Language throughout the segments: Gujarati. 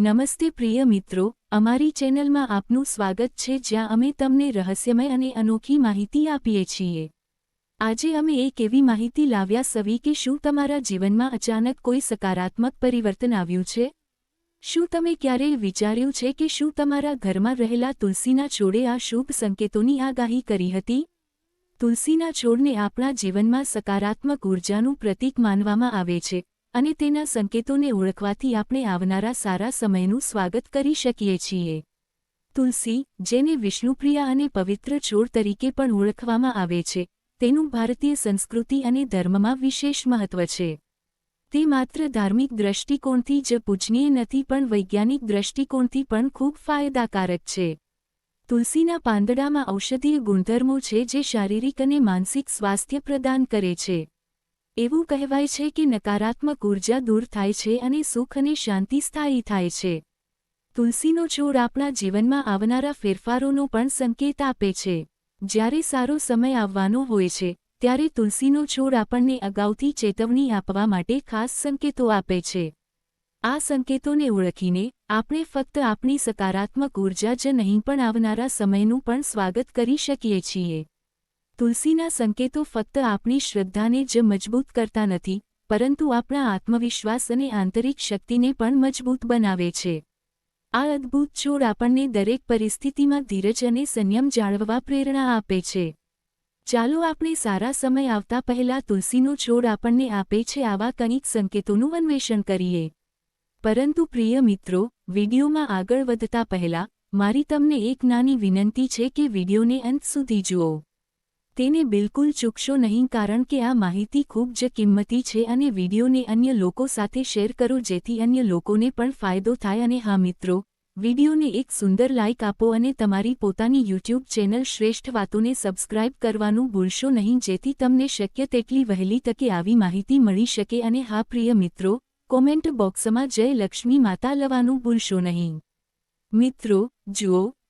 નમસ્તે પ્રિય મિત્રો, અમારી ચેનલમાં આપનું સ્વાગત છે જ્યાં અમે તમને રહસ્યમય અને અનોખી માહિતી આપીએ છીએ. આજે અમે એક એવી માહિતી લાવ્યા સવી કે શું તમારા જીવનમાં અચાનક કોઈ સકારાત્મક પરિવર્તન આવ્યું છે? શું તમે ક્યારેય વિચાર્યું છે કે શું તમારા ઘરમાં રહેલા તુલસીના છોડે આ શુભ સંકેતોની આગાહી કરી હતી? તુલસીના છોડને આપણા જીવનમાં સકારાત્મક ઊર્જાનું પ્રતીક માનવામાં આવે છે. અને તેના સંકેતોને ઓળખવાથી આપણે આવનારા સારા સમયનું સ્વાગત કરી શકીએ છીએ. તુલસી, જેને વિષ્ણુપ્રિયા અને પવિત્ર છોડ તરીકે પણ ઓળખવામાં આવે છે, તેનું ભારતીય સંસ્કૃતિ અને ધર્મમાં વિશેષ મહત્વ છે. તે માત્ર ધાર્મિક દ્રષ્ટિકોણથી જ પૂજનીય નથી પણ વૈજ્ઞાનિક દ્રષ્ટિકોણથી પણ ખૂબ ફાયદાકારક છે. તુલસીના પાંદડામાં ઔષધીય ગુણધર્મો છે જે શારીરિક અને માનસિક સ્વાસ્થ્ય પ્રદાન કરે છે. એવું કહેવાય છે કે નકારાત્મક ઊર્જા દૂર થાય છે અને સુખ અને શાંતિ સ્થાયી થાય છે. તુલસીનો છોડ આપણા જીવનમાં આવનારા ફેરફારોનો પણ સંકેત આપે છે. જ્યારે સારો સમય આવવાનો હોય છે, ત્યારે તુલસીનો છોડ આપણને અગાઉથી ચેતવણી આપવા માટે ખાસ સંકેતો આપે છે. આ સંકેતોને ઓળખીને, આપણે ફક્ત આપણી સકારાત્મક ઊર્જા જ નહીં પણ આવનારા સમયનું પણ સ્વાગત કરી શકીએ છીએ. તુલસીના સંકેતો ફક્ત આપણી શ્રદ્ધાને જ મજબૂત કરતા નથી, પરંતુ આપણા આત્મવિશ્વાસ અને આંતરિક શક્તિને પણ મજબૂત બનાવે છે. આ અદ્ભુત છોડ આપણને દરેક પરિસ્થિતિમાં ધીરજ અને સંયમ જાળવવા પ્રેરણા આપે છે. ચાલો આપણે સારા સમય આવતા પહેલા તુલસીનો છોડ આપણને આપે છે આવા કંઈક સંકેતોનું અન્વેષણ કરીએ. પરંતુ પ્રિય મિત્રો, વિડીયોમાં આગળ વધતા પહેલા, મારી તમને એક નાની વિનંતી છે કે વિડીયોને અંત સુધી જુઓ. તેને બિલકુલ ચૂકશો નહીં કારણ કે આ માહિતી ખૂબ જ કિંમતી છે અને વિડીયોને અન્ય લોકો સાથે શેર કરો જેથી અન્ય લોકોને પણ ફાયદો થાય અને હા મિત્રો, વિડીયોને એક સુંદર લાઇક આપો અને તમારી પોતાની યુટ્યુબ ચેનલ શ્રેષ્ઠ વાતોને સબસ્ક્રાઇબ કરવાનું ભૂલશો નહીં જેથી તમને શક્ય તેટલી વહેલી તકે આવી માહિતી મળી શકે અને હા પ્રિય મિત્રો, કોમેન્ટ બોક્સમાં જય લક્ષ્મી માતા લવાનું ભૂલશો નહીં. મિત્રો, જુઓ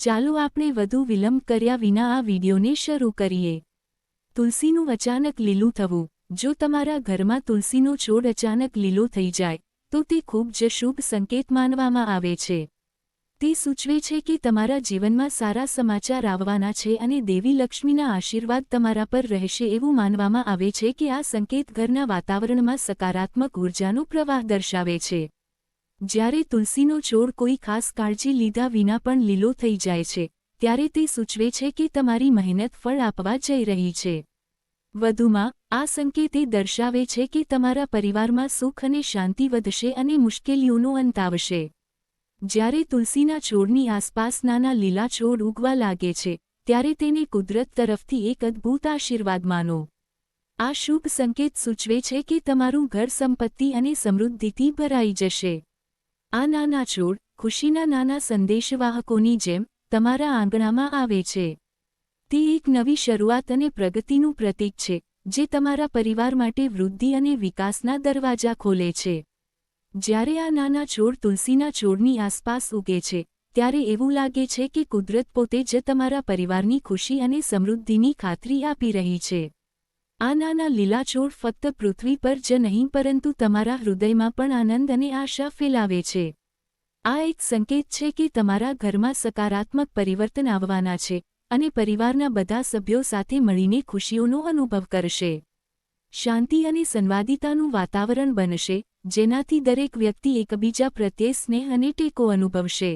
ચાલો આપણે વધુ વિલંબ કર્યા વિના આ વિડીયોને શરૂ કરીએ. તુલસીનું અચાનક લીલું થવું. જો તમારા ઘરમાં તુલસીનો છોડ અચાનક લીલો થઈ જાય, તો તે ખૂબ જ શુભ સંકેત માનવામાં આવે છે. તે સૂચવે છે કે તમારા જીવનમાં સારા સમાચાર આવવાના છે અને દેવી લક્ષ્મીના આશીર્વાદ તમારા પર રહેશે એવું માનવામાં આવે છે કે આ સંકેત ઘરના વાતાવરણમાં સકારાત્મક ઊર્જાનો પ્રવાહ દર્શાવે છે. જ્યારે તુલસીનો છોડ કોઈ ખાસ કાળજી લીધા વિના પણ લીલો થઈ જાય છે, ત્યારે તે સૂચવે છે કે તમારી મહેનત ફળ આપવા જઈ રહી છે. વધુમાં, આ સંકેત એ દર્શાવે છે કે તમારા પરિવારમાં સુખ અને શાંતિ વધશે અને મુશ્કેલીઓનો અંત આવશે. જ્યારે તુલસીના છોડની આસપાસ નાના લીલા છોડ ઉગવા લાગે છે, ત્યારે તેને કુદરત તરફથી એક અદ્ભુત આશીર્વાદ માનો. આ શુભ સંકેત સૂચવે છે કે તમારું ઘર સંપત્તિ અને સમૃદ્ધિથી ભરાઈ જશે. આ નાના છોડ ખુશીના નાના સંદેશવાહકોની જેમ તમારા આંગણામાં આવે છે. તે એક નવી શરૂઆત અને પ્રગતિનું પ્રતીક છે, જે તમારા પરિવાર માટે વૃદ્ધિ અને વિકાસના દરવાજા ખોલે છે. જ્યારે આ નાના છોડ તુલસીના છોડની આસપાસ ઉગે છે, ત્યારે એવું લાગે છે કે કુદરત પોતે જ તમારા પરિવારની ખુશી અને સમૃદ્ધિની ખાતરી આપી રહી છે. આ નાના લીલાછોડ ફક્ત પૃથ્વી પર જ નહીં, પરંતુ તમારા હૃદયમાં પણ આનંદ અને આશા ફેલાવે છે. આ એક સંકેત છે કે તમારા ઘરમાં સકારાત્મક પરિવર્તન આવવાના છે અને પરિવારના બધા સભ્યો સાથે મળીને ખુશીઓનો અનુભવ કરશે. શાંતિ અને સંવાદિતાનું વાતાવરણ બનશે, જેનાથી દરેક વ્યક્તિ એકબીજા પ્રત્યે સ્નેહ અને ટેકો અનુભવશે.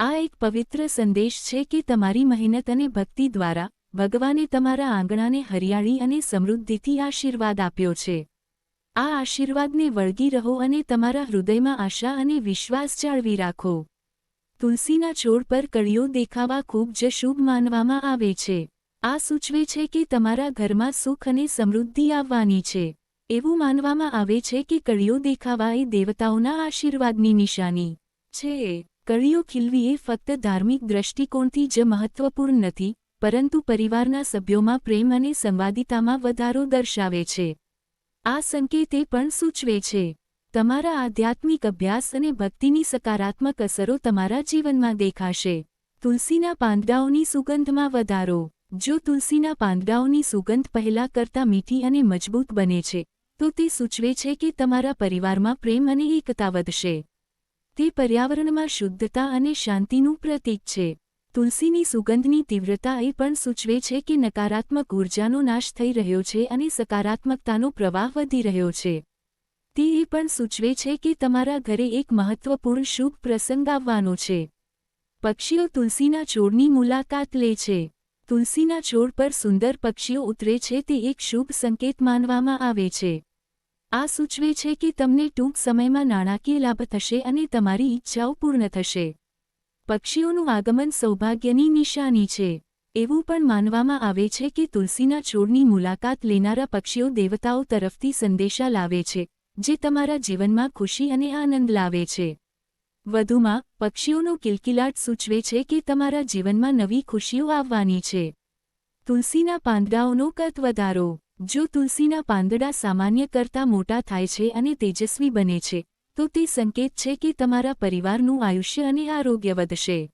આ એક પવિત્ર સંદેશ છે કે તમારી મહેનત અને ભક્તિ દ્વારા ભગવાને તમારા આંગણાને હરિયાળી અને સમૃદ્ધિથી આશીર્વાદ આપ્યો છે. આ આશીર્વાદને વળગી રહો અને તમારા હૃદયમાં આશા અને વિશ્વાસ જાળવી રાખો. તુલસીના છોડ પર કળીઓ દેખાવા ખૂબ જ શુભ માનવામાં આવે છે. આ સૂચવે છે કે તમારા ઘરમાં સુખ અને સમૃદ્ધિ આવવાની છે. એવું માનવામાં આવે છે કે કળીઓ દેખાવા એ દેવતાઓના આશીર્વાદની નિશાની છે. કળીઓ ખીલવી એ ફક્ત ધાર્મિક દ્રષ્ટિકોણથી જ મહત્વપૂર્ણ નથી પરંતુ પરિવારના સભ્યોમાં પ્રેમ અને સંવાદિતામાં વધારો દર્શાવે છે. આ સંકેત એ પણ સૂચવે છે, તમારા આધ્યાત્મિક અભ્યાસ અને ભક્તિની સકારાત્મક અસરો તમારા જીવનમાં દેખાશે. તુલસીના પાંદડાઓની સુગંધમાં વધારો. જો તુલસીના પાંદડાઓની સુગંધ પહેલા કરતાં મીઠી અને મજબૂત બને છે, તો તે સૂચવે છે કે તમારા પરિવારમાં પ્રેમ અને એકતા વધશે. તે પર્યાવરણમાં શુદ્ધતા અને શાંતિનું પ્રતીક છે. તુલસીની સુગંધની તીવ્રતા એ પણ સૂચવે છે કે નકારાત્મક ઊર્જાનો નાશ થઈ રહ્યો છે અને સકારાત્મકતાનો પ્રવાહ વધી રહ્યો છે. તે એ પણ સૂચવે છે કે તમારા ઘરે એક મહત્વપૂર્ણ શુભ પ્રસંગ આવવાનો છે. પક્ષીઓ તુલસીના છોડની મુલાકાત લે છે. તુલસીના છોડ પર સુંદર પક્ષીઓ ઉતરે છે તે એક શુભ સંકેત માનવામાં આવે છે. આ સૂચવે છે કે તમને ટૂંક સમયમાં નાણાકીય લાભ થશે અને તમારી ઈચ્છાઓ પૂર્ણ થશે. પક્ષીઓનું આગમન સૌભાગ્યની નિશાની છે. એવું પણ માનવામાં આવે છે કે તુલસીના છોડની મુલાકાત લેનારા પક્ષીઓ દેવતાઓ તરફથી સંદેશા લાવે છે, જે તમારા જીવનમાં ખુશી અને આનંદ લાવે છે. વધુમાં, પક્ષીઓનો કિલકિલાટ સૂચવે છે કે તમારા જીવનમાં નવી ખુશીઓ આવવાની છે. તુલસીના પાંદડાઓનો કદ વધારો. જો તુલસીના પાંદડા સામાન્ય કરતાં મોટા થાય છે અને તેજસ્વી બને છે તો તે સંકેત છે કે તમારા પરિવારનું આયુષ્ય અને આરોગ્ય વધશે.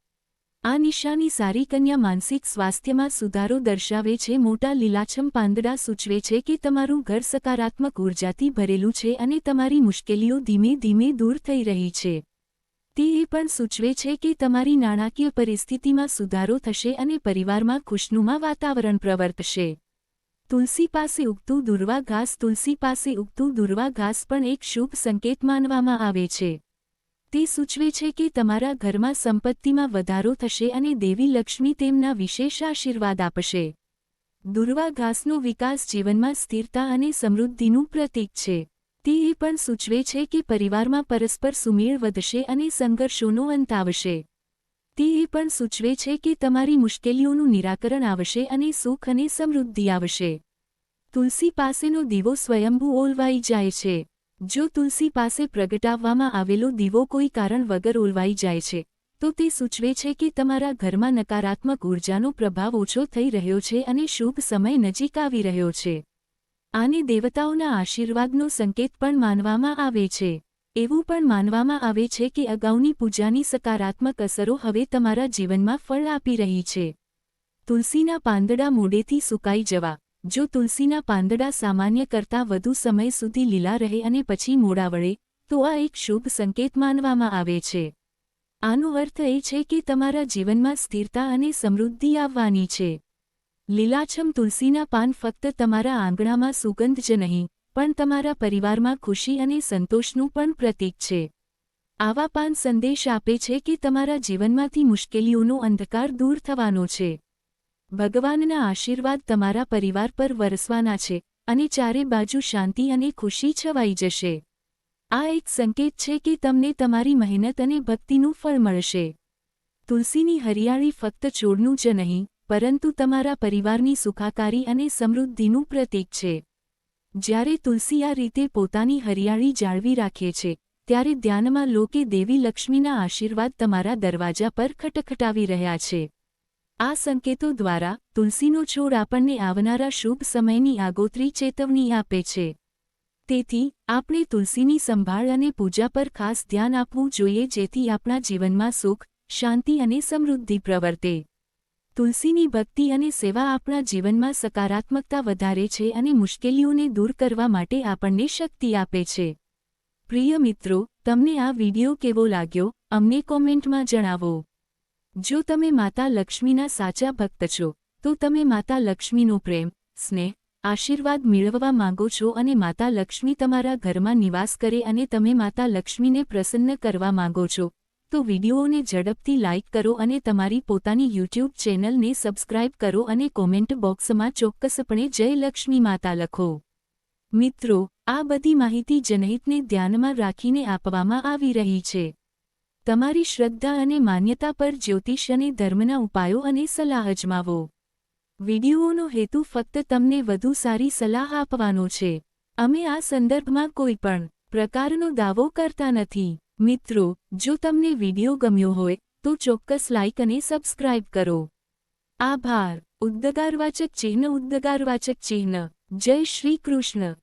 આ નિશાની સારી કન્યા માનસિક સ્વાસ્થ્યમાં સુધારો દર્શાવે છે, મોટા લીલાછમ પાંદડા સૂચવે છે કે તમારું ઘર સકારાત્મક ઉર્જાથી ભરેલું છે અને તમારી મુશ્કેલીઓ ધીમે ધીમે દૂર થઈ રહી છે. તે એ પણ સૂચવે છે કે તમારી નાણાકીય પરિસ્થિતિમાં સુધારો થશે અને પરિવારમાં ખુશનુમા વાતાવરણ પ્રવર્તશે. તુલસી પાસે ઉગતું દુર્વા ઘાસ તુલસી પાસે ઉગતું દુર્વા ઘાસ પણ એક શુભ સંકેત માનવામાં આવે છે. તે સૂચવે છે કે તમારા ઘરમાં સંપત્તિમાં વધારો થશે અને દેવી લક્ષ્મી તેમના વિશેષ આશીર્વાદ આપશે. દુર્વા ઘાસનો વિકાસ જીવનમાં સ્થિરતા અને સમૃદ્ધિનું પ્રતીક છે. તે એ પણ સૂચવે છે કે પરિવારમાં પરસ્પર સુમેળ વધશે અને સંઘર્ષોનો અંત આવશે. તે એ પણ સૂચવે છે કે તમારી મુશ્કેલીઓનું નિરાકરણ આવશે અને સુખ અને સમૃદ્ધિ આવશે. તુલસી પાસેનો દીવો સ્વયંભૂ ઓલવાઈ જાય છે. જો તુલસી પાસે પ્રગટાવવામાં આવેલો દીવો કોઈ કારણ વગર ઓલવાઈ જાય છે, તો તે સૂચવે છે કે તમારા ઘરમાં નકારાત્મક ઊર્જાનો પ્રભાવ ઓછો થઈ રહ્યો છે અને શુભ સમય નજીક આવી રહ્યો છે. આને દેવતાઓના આશીર્વાદનો સંકેત પણ માનવામાં આવે છે. એવું પણ માનવામાં આવે છે કે અગાઉની પૂજાની સકારાત્મક અસરો હવે તમારા જીવનમાં ફળ આપી રહી છે. તુલસીના પાંદડા મોડેથી સુકાઈ જવા. જો તુલસીના પાંદડા સામાન્ય કરતાં વધુ સમય સુધી લીલા રહે અને પછી મોડા વળે, તો આ એક શુભ સંકેત માનવામાં આવે છે. આનો અર્થ એ છે કે તમારા જીવનમાં સ્થિરતા અને સમૃદ્ધિ આવવાની છે. લીલાછમ તુલસીના પાન ફક્ત તમારા આંગણામાં સુગંધ જ નહીં પણ તમારા પરિવારમાં ખુશી અને સંતોષનું પણ પ્રતીક છે. આવા પાન સંદેશ આપે છે કે તમારા જીવનમાંથી મુશ્કેલીઓનો અંધકાર દૂર થવાનો છે. ભગવાનના આશીર્વાદ તમારા પરિવાર પર વરસવાના છે અને ચારે બાજુ શાંતિ અને ખુશી છવાઈ જશે. આ એક સંકેત છે કે તમને તમારી મહેનત અને ભક્તિનું ફળ મળશે. તુલસીની હરિયાળી ફક્ત છોડનું જ નહીં, પરંતુ તમારા પરિવારની સુખાકારી અને સમૃદ્ધિનું પ્રતીક છે. જ્યારે તુલસી આ રીતે પોતાની હરિયાળી જાળવી રાખે છે, ત્યારે ધ્યાનમાં લોકે દેવી લક્ષ્મીના આશીર્વાદ તમારા દરવાજા પર ખટખટાવી રહ્યા છે. આ સંકેતો દ્વારા તુલસીનો છોડ આપણને આવનારા શુભ સમયની આગોતરી ચેતવણી આપે છે. તેથી, આપણે તુલસીની સંભાળ અને પૂજા પર ખાસ ધ્યાન આપવું જોઈએ જેથી આપણા જીવનમાં સુખ, શાંતિ અને સમૃદ્ધિ પ્રવર્તે. તુલસીની ભક્તિ અને સેવા આપણા જીવનમાં સકારાત્મકતા વધારે છે અને મુશ્કેલીઓને દૂર કરવા માટે આપણને શક્તિ આપે છે. પ્રિય મિત્રો, તમને આ વિડિયો કેવો લાગ્યો, અમને કોમેન્ટમાં જણાવો. જો તમે માતા લક્ષ્મીના સાચા ભક્ત છો, તો તમે માતા લક્ષ્મીનો પ્રેમ, સ્નેહ, આશીર્વાદ મેળવવા માંગો છો અને માતા લક્ષ્મી તમારા ઘરમાં નિવાસ કરે અને તમે માતા લક્ષ્મીને પ્રસન્ન કરવા માંગો છો તો વિડીયોને ઝડપથી લાઇક કરો અને તમારી પોતાની યુટ્યુબ ચેનલને સબસ્ક્રાઇબ કરો અને કોમેન્ટ બોક્સમાં ચોક્કસપણે જય લક્ષ્મી માતા લખો. મિત્રો, આ બધી માહિતી જનહિતને ધ્યાનમાં રાખીને આપવામાં આવી રહી છે. તમારી શ્રદ્ધા અને માન્યતા પર જ્યોતિષ અને ધર્મના ઉપાયો અને સલાહ અજમાવો. વિડીયોનો હેતુ ફક્ત તમને વધુ સારી સલાહ આપવાનો છે. અમે આ સંદર્ભમાં કોઈ પણ પ્રકારનો દાવો કરતા નથી. મિત્રો, જો તમને વિડિયો ગમ્યો હોય, તો ચોક્કસ લાઇક અને સબસ્ક્રાઇબ કરો. આભાર. ઉદ્દગારવાચક ચિહ્ન ઉદ્દગારવાચક ચિહ્ન. જય શ્રી કૃષ્ણ.